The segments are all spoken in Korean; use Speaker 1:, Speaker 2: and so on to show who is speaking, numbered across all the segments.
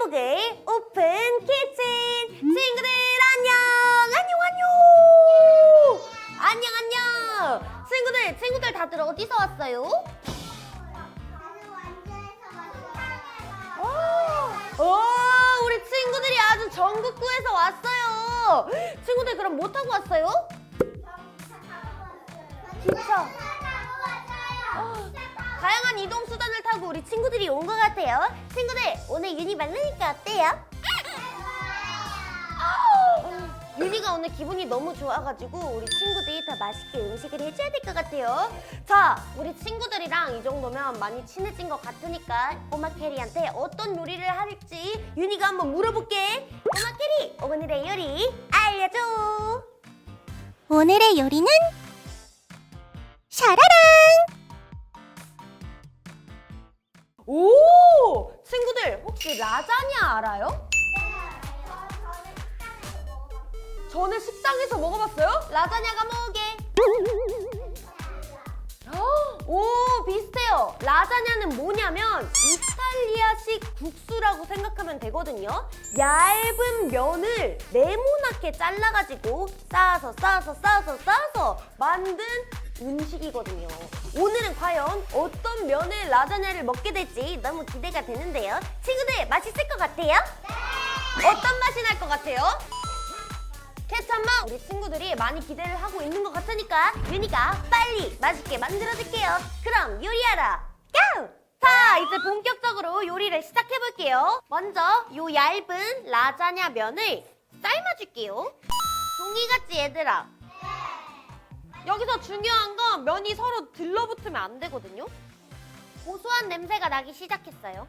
Speaker 1: 노게복의 오픈 키친 친구들 안녕 안녕 안녕 안녕 안녕 친구들 친구들 다들 어디서 왔어요? 오, 오, 우리 친구들이 아주 전국구에서 왔어요. 친구들 그럼 뭐 타고 왔어요? 진짜? 다양한 이동 수단을 타고 우리 친구들이 온 것 같아요. 친구들 오늘 윤이 만나니까 어때요? 윤이가 오늘 기분이 너무 좋아가지고 우리 친구들이 더 맛있게 음식을 해줘야 될 것 같아요. 자, 우리 친구들이랑 이 정도면 많이 친해진 것 같으니까 꼬마 캐리한테 어떤 요리를 할지 윤이가 한번 물어볼게. 꼬마 캐리, 오늘의 요리 알려줘.
Speaker 2: 오늘의 요리는 샤라랑!
Speaker 1: 오! 친구들 혹시 라자냐 알아요? 전에 식당에서 먹어봤어요? 라자냐가 뭐게? 오 비슷해요. 라자냐는 뭐냐면 이탈리아식 국수라고 생각하면 되거든요. 얇은 면을 네모나게 잘라가지고 쌓아서 쌓아서 쌓아서 쌓아서 만든 음식이거든요. 오늘은 과연 어떤 면의 라자냐를 먹게 될지 너무 기대가 되는데요. 친구들 맛있을 것 같아요? 어떤 맛이 날 것 같아요? 캐찬마 우리 친구들이 많이 기대를 하고 있는 것 같으니까 윤이가 빨리 맛있게 만들어줄게요. 그럼 요리하라 고! 자 이제 본격적으로 요리를 시작해볼게요. 먼저 요 얇은 라자냐 면을 삶아줄게요. 종이같이 얘들아. 여기서 중요한 건 면이 서로 들러붙으면 안 되거든요. 고소한 냄새가 나기 시작했어요.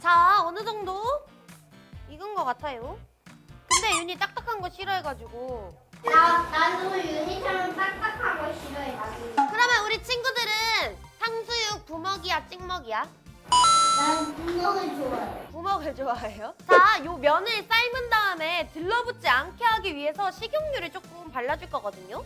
Speaker 1: 자 어느 정도 익은 것 같아요. 근데 윤이 딱딱한 거 싫어해가지고.
Speaker 3: 나, 나도 유니처럼 딱딱한 거 싫어해, 나도.
Speaker 1: 그러면 우리 친구들은 탕수육 부먹이야 찍먹이야?
Speaker 3: 난 좋아해.
Speaker 1: 부먹을 좋아해요. 자, 요 면을 삶은 다음에 들러붙지 않게 하기 위해서 식용유를 조금 발라줄 거거든요.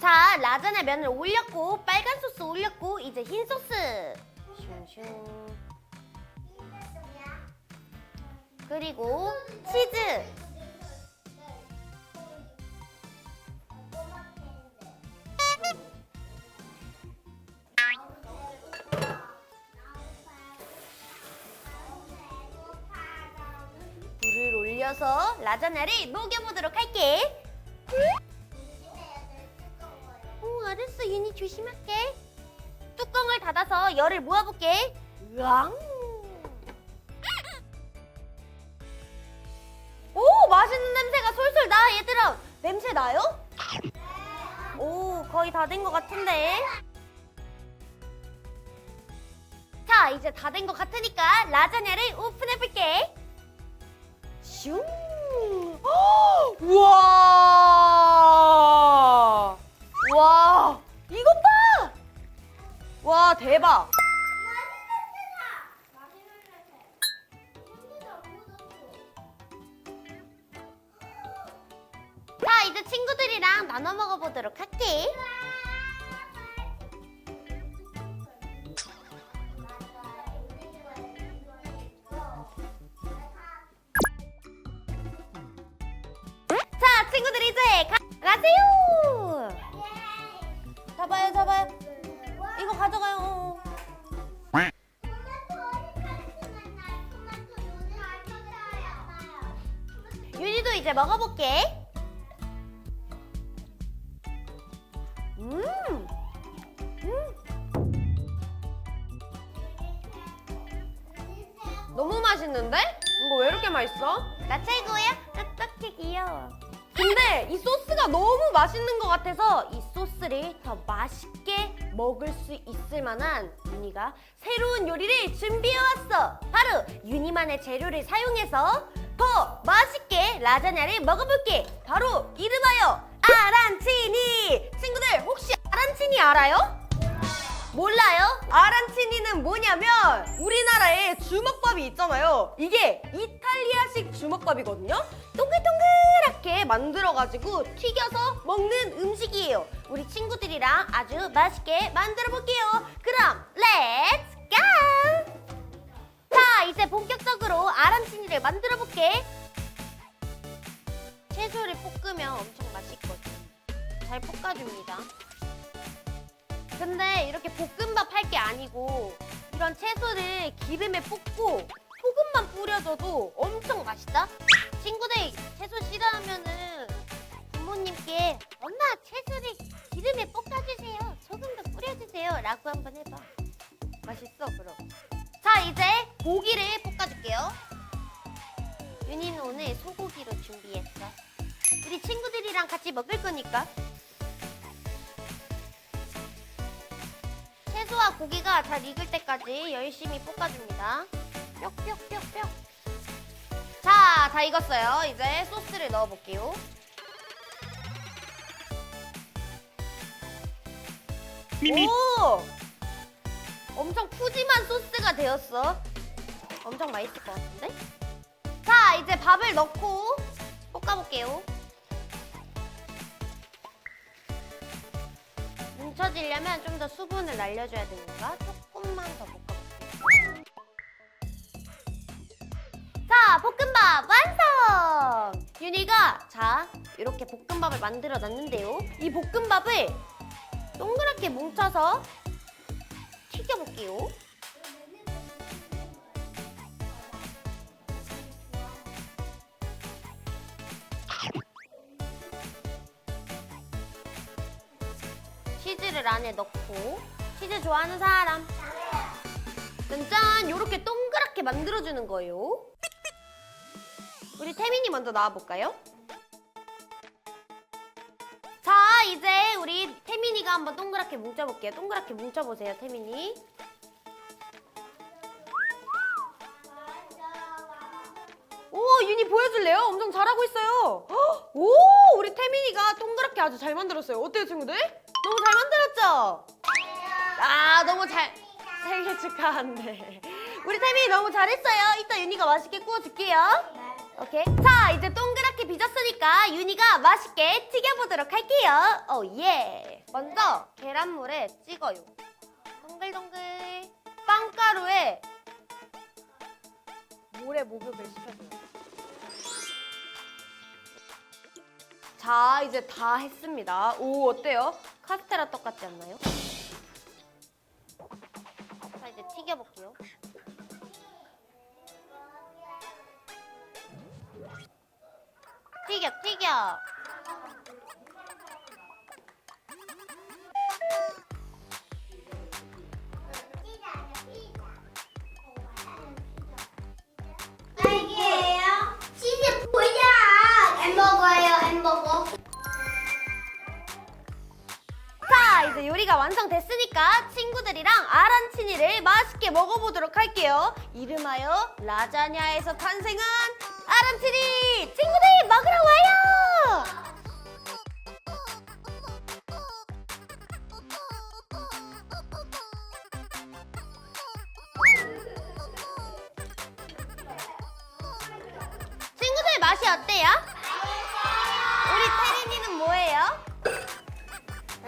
Speaker 1: 자, 라자냐 면을 올렸고 빨간 소스 올렸고 이제 흰 소스. 슝슝. 그리고 치즈. 불을 올려서 라자냐를 녹여보도록 할게. 오, 알았어. 윤이 조심할게. 뚜껑을 닫아서 열을 모아볼게. 으앙. 냄새 나요? 오, 거의 다 된 것 같은데. 자, 이제 다 된 것 같으니까 라자냐를 오픈해볼게. 슝. 헉, 우와. 와, 이것 봐. 와, 대박. 친구들 이제 가, 가세요. 잡아요, 잡아요. 이거 가져가요. 윤희도 이제 먹어볼게. 이 소스가 너무 맛있는 것 같아서 이 소스를 더 맛있게 먹을 수 있을 만한 윤희가 새로운 요리를 준비해왔어. 바로 윤희만의 재료를 사용해서 더 맛있게 라자냐를 먹어볼게. 바로 이름하여 아란치니. 친구들 혹시 아란치니 알아요? 몰라요? 아란치니는 뭐냐면 우리나라에 주먹밥이 있잖아요. 이게 이탈리아식 주먹밥이거든요. 동글동글하게 만들어가지고 튀겨서 먹는 음식이에요. 우리 친구들이랑 아주 맛있게 만들어 볼게요. 그럼 렛츠 고! 자, 이제 본격적으로 아란치니를 만들어 볼게. 이렇게 볶음밥 할 게 아니고 이런 채소를 기름에 볶고 소금만 뿌려줘도 엄청 맛있다. 친구들 채소 싫어하면은 부모님께 엄마 채소를 기름에 볶아주세요. 소금도 뿌려주세요. 라고 한번 해봐. 맛있어 그럼. 자 이제 고기를 볶아줄게요. 윤희는 오늘 소고기로 준비했어. 우리 친구들이랑 같이 먹을 거니까. 채소와 고기가 잘 익을 때까지 열심히 볶아줍니다. 뾱뾱뾱뾱. 자, 다 익었어요. 이제 소스를 넣어볼게요. 오! 엄청 푸짐한 소스가 되었어. 엄청 맛있을 것 같은데? 자, 이제 밥을 넣고 볶아볼게요. 뭉쳐지려면 좀 더 수분을 날려줘야 되니까 조금만 더 볶아볼게요. 자, 볶음밥 완성! 윤희가 자, 이렇게 볶음밥을 만들어 놨는데요. 이 볶음밥을 동그랗게 뭉쳐서 튀겨볼게요. 치즈를 안에 넣고 치즈 좋아하는 사람. 짠짠 이렇게 동그랗게 만들어주는 거예요. 우리 태민이 먼저 나와볼까요? 자 이제 우리 태민이가 한번 동그랗게 뭉쳐볼게요. 동그랗게 뭉쳐보세요 태민이. 오 윤이 보여줄래요? 엄청 잘하고 있어요. 헉, 오 우리 태민이가 동그랗게 아주 잘 만들었어요. 어때요 친구들? 너무 잘 만들었죠? 아 너무 잘 생일 축하한데. 우리 태민이 너무 잘했어요. 이따 윤이가 맛있게 구워줄게요. 오케이. 자 이제 동그랗게 빚었으니까 윤이가 맛있게 튀겨보도록 할게요. 오예 먼저 계란물에 찍어요. 동글동글. 빵가루에 모래 목욕을 시켜줘요. 자 이제 다 했습니다. 오 어때요? 카스테라 떡 같지 않나요? 자 이제 튀겨볼게요 튀겨 튀겨 친구들이랑 아란치니를 맛있게 먹어보도록 할게요 이름하여 라자냐에서 탄생한 아란치니 친구들 먹으러 와요 친구들 맛이 어때요? 우리 태린이는 뭐예요?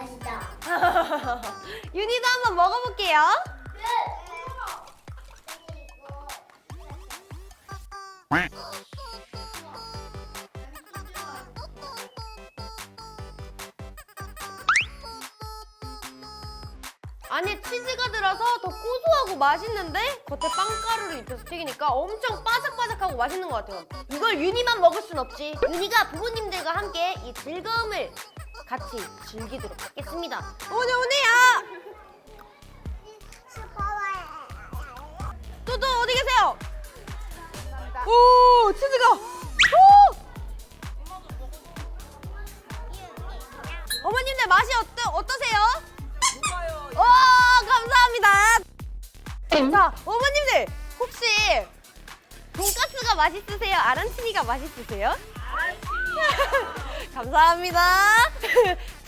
Speaker 3: 맛있다.
Speaker 1: 윤희도 한번 먹어볼게요. 안에 치즈가 들어서 더 고소하고 맛있는데 겉에 빵가루를 입혀서 튀기니까 엄청 바삭바삭하고 맛있는 것 같아요. 이걸 윤희만 먹을 순 없지. 윤희가 부모님들과 함께 이 즐거움을 같이 즐기도록 하겠습니다. 오늘 오늘야. 또또 어디 계세요? 오 치즈가. 오! 어머님들 맛이 어떠, 어떠세요? 와 감사합니다. 자 어머님들 혹시 돈가스가 맛있으세요? 아란치니가 맛있으세요? 감사합니다.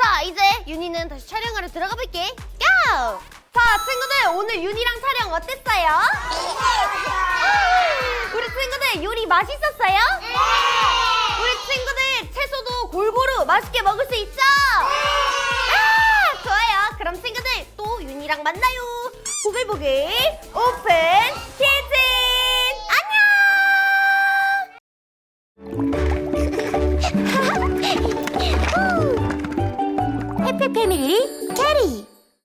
Speaker 1: 자 이제 윤희는 다시 촬영하러 들어가 볼게. 고! 자 친구들 오늘 윤이랑 촬영 어땠어요? 우리 친구들 요리 맛있었어요? 우리 친구들 채소도 골고루 맛있게 먹을 수 있죠? 아, 좋아요. 그럼 친구들 또 윤이랑 만나요. 보글보글 오픈
Speaker 2: 캐리